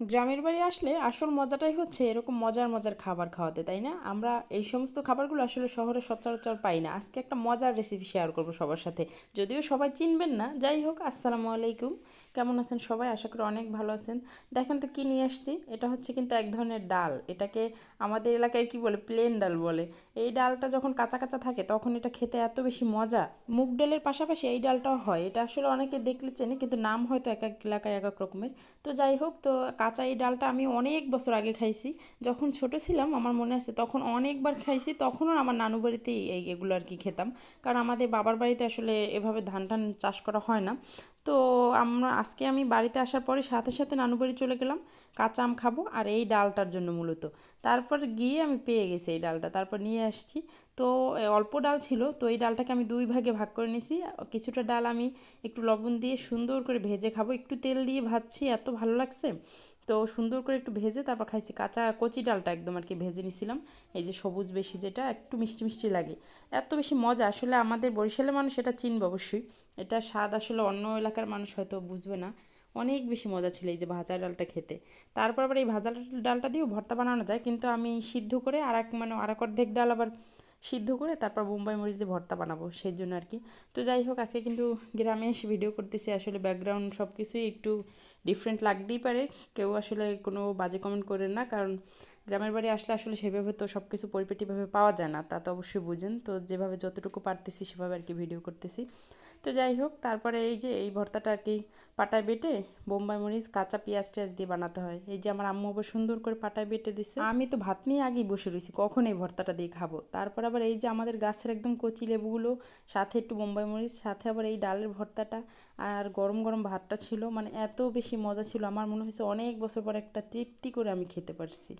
গ্রামের বাড়ি আসলে আসল মজাটাই হচ্ছে এরকম মজার মজার খাবার খাওয়াতে, তাই না? আমরা এই সমস্ত খাবারগুলো আসলে শহরে সচরাচর পাই না। আজকে একটা মজার রেসিপি শেয়ার করব সবার সাথে। যদিও সবাই চিনবেন না, যাই হোক, আসসালামু আলাইকুম। কেমন আছেন সবাই? আশা করি অনেক ভালো আছেন। দেখেন তো কী নিয়ে আসছি? এটা হচ্ছে কিন্তু এক ধরনের ডাল। এটাকে আমাদের এলাকায় কি বলে? প্লেন ডাল বলে। এই ডালটা যখন কাঁচা কাঁচা থাকে, তখন এটা খেতে এত বেশি মজা। মুগ ডালের পাশাপাশি এই ডালটাও হয়। এটা আসলে অনেকে দেখলে চেনে, কিন্তু নাম হয়তো এক এক এলাকায় এক এক রকমের। তো যাই হোক, তো কাঁচা এই ডালটা আমি অনেক বছর আগে খাইছি। যখন ছোট ছিলাম, আমার মনে আছে তখন অনেকবার খাইছি, তখনও আমার নানু বাড়িতেই এই এগুলো আর কি খেতাম। কারণ আমাদের বাবার বাড়িতে আসলে এভাবে ধান টান চাষ করা হয় না। তো আমরা, আজকে আমি বাড়িতে আসার পরে সাথে সাথে নানু বাড়ি চলে গেলাম, কাঁচা আম খাব আর এই ডালটার জন্য মূলত। তারপর গিয়ে আমি পেয়ে গেছি এই ডালটা, তারপর নিয়ে আসছি। তো অল্প ডাল ছিল, তো এই ডালটাকে আমি দুই ভাগে ভাগ করে নিছি। কিছুটা ডাল আমি একটু লবণ দিয়ে সুন্দর করে ভেজে খাব, একটু তেল দিয়ে ভাজছি, এত ভালো লাগছে। তো সুন্দর করে একটু ভেজে তারপর খাইছি কাঁচা কচি ডালটা একদম আর কি ভেজে নিছিলাম। এই যে সবুজ বেশি যেটা, একটু মিষ্টি মিষ্টি লাগে। এত বেশি মজা, আসলে আমাদের বরিশালের মানুষ এটা চিনবে অবশ্যই। এটা স্বাদ আসলে অন্য এলাকার মানুষ হয়তো বুঝবে না। অনেক বেশি মজা ছিল এই যে ভাজা ডালটা খেতে। তারপর আবার এই ভাজা ডালটা দিয়েও ভর্তা বানানো যায়, কিন্তু আমি সিদ্ধ করে আর এক মানে আর এক অর্ধেক ডাল আবার সিদ্ধ করে তারপর বোম্বাই মরিচ দিয়ে ভর্তা বানাবো সেই জন্য আর কি। তো যাই হোক, আজকে কিন্তু গ্রামে এসে ভিডিও করতেছি, আসলে ব্যাকগ্রাউন্ড সব কিছুই একটু ডিফারেন্ট লাগতেই পারে। কেউ আসলে কোনো বাজে কমেন্ট করেন না, কারণ গ্রামের বাড়ি আসলে আসলে সেভাবে তো সব কিছু পরিপাটিভাবে পাওয়া যায় না, তা তো অবশ্যই বুঝেন। তো যেভাবে যতটুকু পারতেছি সেভাবে আর কি ভিডিও করতেছি। তো যাই হোক, তারপরে এই যে এই ভর্তাটা আর কি পাটায় বেটে বোম্বাই মরিচ, কাঁচা পেঁয়াজ টেয়াজ দিয়ে বানাতে হয়। এই যে আমার আম্মু আবার সুন্দর করে পাটায় বেটে দিছে। আমি তো ভাত নিয়ে আগেই বসে রয়েছি কখন এই ভর্তাটা দিয়ে খাব? তারপর আবার এই যে আমাদের গাছের একদম কচি লেবুগুলো, সাথে একটু বোম্বাই মরিচ, সাথে আবার এই ডালের ভর্তাটা আর গরম গরম ভাতটা ছিল মানে এত বেশি মজা ছিল, আমার মনে হয়েছে অনেক বছর পর একটা তৃপ্তি করে আমি খেতে পারছি।